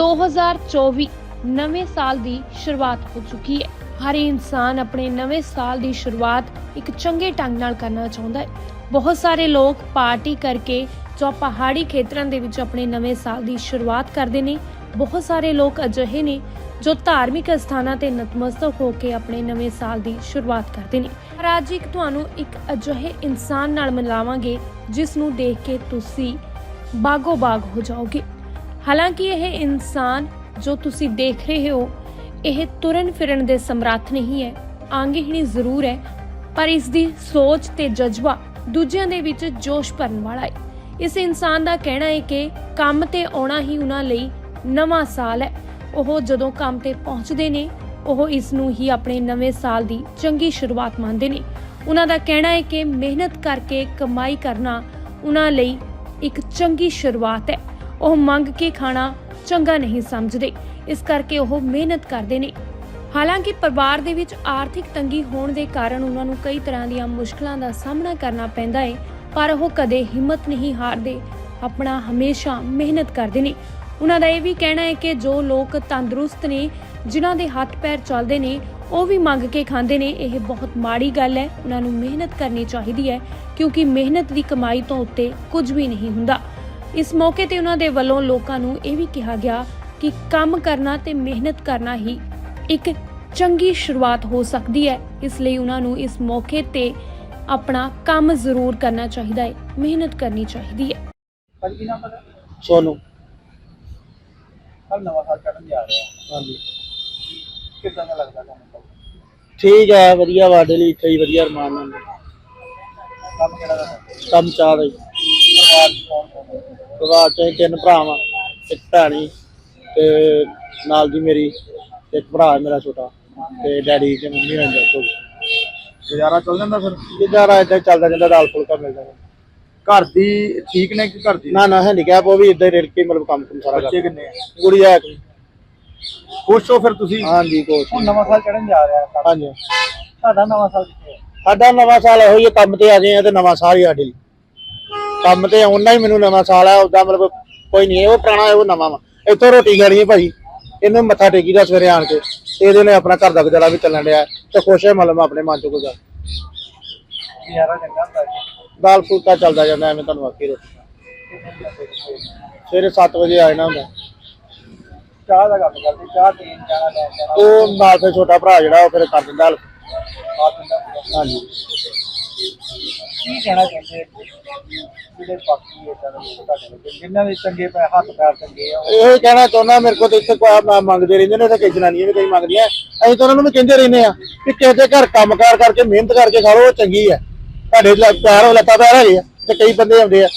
2024 ਨਵੇਂ ਸਾਲ ਦੀ ਸ਼ੁਰੂਆਤ ਹੋ ਚੁੱਕੀ ਹੈ। ਹਰ ਇਨਸਾਨ ਆਪਣੇ ਨਵੇਂ ਸਾਲ ਦੀ ਸ਼ੁਰੂਆਤ ਇੱਕ ਚੰਗੇ ਢੰਗ ਨਾਲ ਕਰਨਾ ਚਾਹੁੰਦਾ ਹੈ। ਬਹੁਤ ਸਾਰੇ ਲੋਕ ਪਾਰਟੀ ਕਰਕੇ ਜੋ ਪਹਾੜੀ ਖੇਤਰਾਂ ਦੇ ਵਿੱਚ ਆਪਣੇ ਨਵੇਂ ਸਾਲ ਦੀ ਸ਼ੁਰੂਆਤ ਕਰਦੇ ਨੇ। ਬਹੁਤ ਸਾਰੇ ਲੋਕ ਅਜਿਹੇ ਨੇ ਜੋ ਧਾਰਮਿਕ ਸਥਾਨਾਂ ਤੇ ਨਤਮਸਤਕ ਹੋ ਕੇ ਆਪਣੇ ਨਵੇਂ ਸਾਲ ਦੀ ਸ਼ੁਰੂਆਤ ਕਰਦੇ ਨੇ। ਅੱਜ ਇੱਕ ਤੁਹਾਨੂੰ ਇੱਕ ਅਜਿਹੇ ਇਨਸਾਨ ਨਾਲ ਮਿਲਾਵਾਂਗੇ ਜਿਸ ਨੂੰ ਦੇਖ ਕੇ ਤੁਸੀਂ ਬਾਗੋ ਬਾਗ ਹੋ ਜਾਓਗੇ। ਹਾਲਾਂਕਿ ਇਹ ਇਨਸਾਨ ਜੋ ਤੁਸੀਂ ਦੇਖ ਰਹੇ ਹੋ, ਇਹ ਤੁਰਨ ਫਿਰਨ ਦੇ ਸਮਰੱਥ ਨਹੀਂ ਹੈ, ਆਂਗਹੀਣੀ ਜ਼ਰੂਰ ਹੈ, ਪਰ ਇਸ ਦੀ ਸੋਚ ਤੇ ਜਜ਼ਬਾ ਦੂਜਿਆਂ ਦੇ ਵਿੱਚ ਜੋਸ਼ ਭਰਨ ਵਾਲਾ ਹੈ। ਇਸ ਇਨਸਾਨ ਦਾ ਕਹਿਣਾ ਹੈ ਕਿ ਕੰਮ ਤੇ ਆਉਣਾ ਹੀ ਉਹਨਾਂ ਲਈ ਨਵਾਂ ਸਾਲ ਹੈ। ਉਹ ਜਦੋਂ ਕੰਮ ਤੇ ਪਹੁੰਚਦੇ ਨੇ, ਉਹ ਇਸ ਨੂੰ ਹੀ ਆਪਣੇ ਨਵੇਂ ਸਾਲ ਦੀ ਚੰਗੀ ਸ਼ੁਰੂਆਤ ਮੰਨਦੇ ਨੇ। ਉਹਨਾਂ ਦਾ ਕਹਿਣਾ ਹੈ ਕਿ ਮਿਹਨਤ ਕਰਕੇ ਕਮਾਈ ਕਰਨਾ ਉਹਨਾਂ ਲਈ ਇੱਕ ਚੰਗੀ ਸ਼ੁਰੂਆਤ ਹੈ। ਉਹ ਮੰਗ ਕੇ ਖਾਣਾ ਚੰਗਾ ਨਹੀਂ ਸਮਝਦੇ। ਇਸ ਕਰਕੇ ਉਹ ਮਿਹਨਤ ਕਰਦੇ ਨੇ। ਹਾਲਾਂਕਿ ਪਰਿਵਾਰ ਦੇ ਵਿੱਚ ਆਰਥਿਕ ਤੰਗੀ ਹੋਣ ਦੇ ਕਾਰਨ ਉਹਨਾਂ ਨੂੰ ਕਈ ਤਰ੍ਹਾਂ ਦੀਆਂ ਮੁਸ਼ਕਲਾਂ ਦਾ ਸਾਹਮਣਾ ਕਰਨਾ ਪੈਂਦਾ ਹੈ ਪਰ ਉਹ ਕਦੇ ਹਿੰਮਤ ਨਹੀਂ ਹਾਰਦੇ। ਆਪਣਾ ਹਮੇਸ਼ਾ ਮਿਹਨਤ ਕਰਦੇ ਨੇ। ਉਹਨਾਂ ਦਾ ਇਹ ਵੀ ਕਹਿਣਾ ਹੈ ਕਿ ਜੋ ਲੋਕ ਤੰਦਰੁਸਤ ਨੇ, ਜਿਨ੍ਹਾਂ ਦੇ ਹੱਥ ਪੈਰ ਚੱਲਦੇ ਨੇ, ਉਹ ਵੀ ਮੰਗ ਕੇ ਖਾਂਦੇ ਨੇ। ਇਹ ਬਹੁਤ ਮਾੜੀ ਗੱਲ ਹੈ। ਉਹਨਾਂ ਨੂੰ ਮਿਹਨਤ ਕਰਨੀ ਚਾਹੀਦੀ ਹੈ, ਕਿਉਂਕਿ ਮਿਹਨਤ ਦੀ ਕਮਾਈ ਤੋਂ ਉੱਤੇ ਕੁਝ ਵੀ ਨਹੀਂ ਹੁੰਦਾ। ਇਸ ਮੌਕੇ ਤੇ ਉਹਨਾਂ ਦੇ ਵੱਲੋਂ ਲੋਕਾਂ ਨੂੰ ਇਹ ਵੀ ਕਿਹਾ ਗਿਆ ਕਿ ਕੰਮ ਕਰਨਾ ਤੇ ਮਿਹਨਤ ਕਰਨਾ ਹੀ ਇੱਕ ਚੰਗੀ ਸ਼ੁਰੂਆਤ ਹੋ ਸਕਦੀ ਹੈ। ਇਸ ਲਈ ਉਹਨਾਂ ਨੂੰ ਇਸ ਮੌਕੇ ਤੇ ਆਪਣਾ ਕੰਮ ਜ਼ਰੂਰ ਕਰਨਾ ਚਾਹੀਦਾ ਹੈ। ਮਿਹਨਤ ਕਰਨੀ ਚਾਹੀਦੀ ਹੈ। ਭਾਜੀ ਕੀ ਨਾਮ ਪਤਾ ਸੋਨੂੰ। ਕੱਲ ਨਵਾਂ ਸਾਲ ਚੜ੍ਹਨ ਜਾ ਰਿਹਾ ਹਾਂਜੀ। ਕਿੱਦਾਂ ਦਾ ਲੱਗਦਾ ਤੁਹਾਨੂੰ ਠੀਕ ਹੈ ਵਧੀਆ ਵਾਡੇ ਲਈ ਇੱਥੇ ਹੀ ਵਧੀਆ ਅਰਮਾਨ ਨਾਲ। ਕੰਮ ਕਿਹੜਾ ਦਾ ਕੰਮ ਚਾਹ ਦਾ ਜੀ ਪਰਿਵਾਰ ਚ ਕੌਣ ਕੌਣ ਹੈ? ਪਰਿਵਾਰ ਚ ਅਸੀਂ ਤਿੰਨ ਭਰਾ ਵਾਂ ਇੱਕ ਭੈਣੀ ਤੇ ਨਾਲ ਦੀ ਮੇਰੀ ਇੱਕ ਭਰਾ ਮੇਰਾ ਛੋਟਾ ਤੇ ਡੈਡੀ ਤੇ ਮੰਮੀ ਹੋਣ ਦਾ ਤੋਂ ਗੁਜ਼ਾਰਾ ਚੱਲ ਜਾਂਦਾ ਫਿਰ? ਜਿੱਦਾਂ ਇਦਾਂ ਚੱਲਦਾ ਜਾਂਦਾ ਦਾਲ ਫੁਲਕਾ ਮਿਲਦਾ। ਘਰ ਦੀ ਠੀਕ ਨੇ ਕਿ ਘਰ ਦੀ? ਨਾ ਨਾ ਹੈਂਡੀਕੈਪ ਉਹ ਵੀ ਇਦਾਂ ਹੀ ਰਲ ਕੇ ਮਤਲਬ ਕੰਮ ਕੁਮ ਸਾਰਾ ਬੱਚੇ ਕਿੰਨੇ ਆ? ਗੁੜੀਆ ਇੱਕ। ਖੁਸ਼ ਹੋ ਫਿਰ ਤੁਸੀਂ? ਹਾਂਜੀ ਕੋਚ ਹੁਣ ਨਵਾਂ ਸਾਲ ਚੜ੍ਹਨ ਜਾ ਰਿਹਾ ਤਾਂ ਹਾਂਜੀ। ਤੁਹਾਡਾ ਨਵਾਂ ਸਾਲ ਕਿੱਥੇ ਸਾਡਾ ਨਵਾਂ ਸਾਲ ਇਹੋ ਹੈ, ਕੰਮ ਤੇ ਆ ਗਏ ਆ ਤੇ ਨਵਾਂ ਸਾਲ ਹੀ ਸਾਡੇ ਲਈ। ਕੰਮ ਤੇ ਆਉਣਾ ਹੀ ਮੈਨੂੰ ਨਵਾਂ ਸਾਲ ਆ ਉਦਾਂ ਮਤਲਬ ਕੋਈ ਨਹੀਂ ਉਹ ਪੁਰਾਣਾ ਉਹ ਨਵਾਂ ਵਾ। ਇੱਥੋਂ ਰੋਟੀ ਖਾਣੀ ਹੈ ਭਾਈ ਇਹਨੂੰ ਮੱਥਾ ਟੇਕੀ ਦਾ ਸਵੇਰੇ ਆਣ ਕੇ ਤੇ ਇਹਦੇ ਨੇ ਆਪਣਾ ਘਰ ਦਾ ਗੁਜ਼ਾਰਾ ਵੀ ਚੱਲਣ ਡਿਆ ਤੇ ਖੁਸ਼ ਹੈ ਮਤਲਬ ਆਪਣੇ ਮਨ ਚੋਂ ਕੋਈ ਗੱਲ। ਗੁਜ਼ਾਰਾ ਚੰਗਾ ਹੁੰਦਾ ਜੀ। ਦਾਲ ਫੁਲਕਾ ਚੱਲਦਾ ਜਾਂਦਾ ਐਵੇਂ ਤੁਹਾਨੂੰ ਆਖੀ ਰੋਟੀ। ਸਵੇਰੇ 7 ਵਜੇ ਆ ਜਾਣਾ ਹੁੰਦਾ। ਚਾਹ ਦਾ ਕੰਮ ਕਰਦੇ ਚਾਹ ਪੀਣ ਜਾਣਾ ਲੈ ਜਾਣਾ। ਉਹ ਨਾਲ ਫਿਰ ਛੋਟਾ ਭਰਾ ਜਿਹੜਾ ਉਹ ਫਿਰ ਕਰ ਦਿੰਦਾ। ਹਾਂਜੀ। ਕੀ ਕਹਿਣਾ ਚਾਹੁੰਦੇ ਜਿਹੜੇ ਬਾਕੀ ਇਹ ਤਰ੍ਹਾਂ ਦੇ ਤੁਹਾਡੇ ਵਿੱਚ ਜਿਨ੍ਹਾਂ ਦੇ ਚੰਗੇ ਪੈ, ਹੱਥ ਪੈਰ ਚੰਗੇ ਆ ਇਹ ਕਹਿਣਾ ਚਾਹੁੰਦਾ, ਮੇਰੇ ਕੋਲ ਤੇ ਇੱਥੇ ਕੋਈ ਮ- ਮੰਗਦੇ ਰਹਿੰਦੇ ਨੇ ਤੇ ਕਈ ਜਨਾਨੀਆਂ ਵੀ ਕਈ ਮੰਗਦੀਆਂ ਅਸੀਂ ਤਾਂ ਉਹਨਾਂ ਨੂੰ ਵੀ ਕਹਿੰਦੇ ਰਹਿੰਦੇ ਆ ਕਿ ਕਿਸੇ ਦੇ ਘਰ ਕੰਮਕਾਰ ਕਰਕੇ, ਮਿਹਨਤ ਕਰਕੇ ਖਾ ਲਓ, ਉਹ ਚੰਗੀ ਹੈ। ਤੁਹਾਡੇ ਲ- ਪੈਰ ਲੱਤਾਂ ਪੈਰ ਹੈਗੇ ਆ, ਤੇ ਕਈ ਬੰਦੇ ਆਉਂਦੇ ਆ।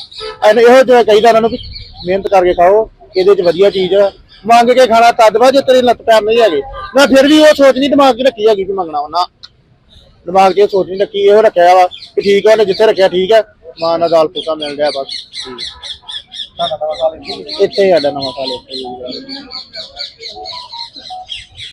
ਐਨ ਇਹੋ ਜਿਹਾ ਕਹੀਦਾ ਉਹਨਾਂ ਨੂੰ ਵੀ ਮਿਹਨਤ ਕਰਕੇ ਖਾਓ, ਇਹਦੇ 'ਚ ਵਧੀਆ ਚੀਜ਼ ਆ। ਮੰਗ ਕੇ ਖਾਣਾ ਤਦ ਵਾ ਜੇ ਤੇਰੇ ਲੱਤ ਪੈਰ ਨਹੀਂ ਹੈਗੇ। ਮੈਂ ਫਿਰ ਵੀ ਉਹ ਸੋਚ ਨਹੀਂ, ਦਿਮਾਗ 'ਚ ਰੱਖੀ ਹੈਗੀ ਕਿ ਮੰਗਣਾ ਉਹਨਾਂ। ਦਿਮਾਗ 'ਚ ਇਹ ਸੋਚ ਨਹੀਂ ਰੱਖੀ ਇਹੋ ਰੱਖਿਆ ਵਾ ਕਿ ਠੀਕ ਆ ਉਹਨੇ ਜਿੱਥੇ ਰੱਖਿਆ ਠੀਕ ਹੈ ਮਾਂ ਨਾਲ ਦਾਲ ਫੁਲਕਾ ਮਿਲ ਗਿਆ ਬਸ ਠੀਕ ਹੈ। ਇੱਥੇ ਹੀ ਹੈ। ਹੀ ਸਾਡਾ ਨਵਾਂ ਸਾਲ ਇੱਥੇ ਹੀ।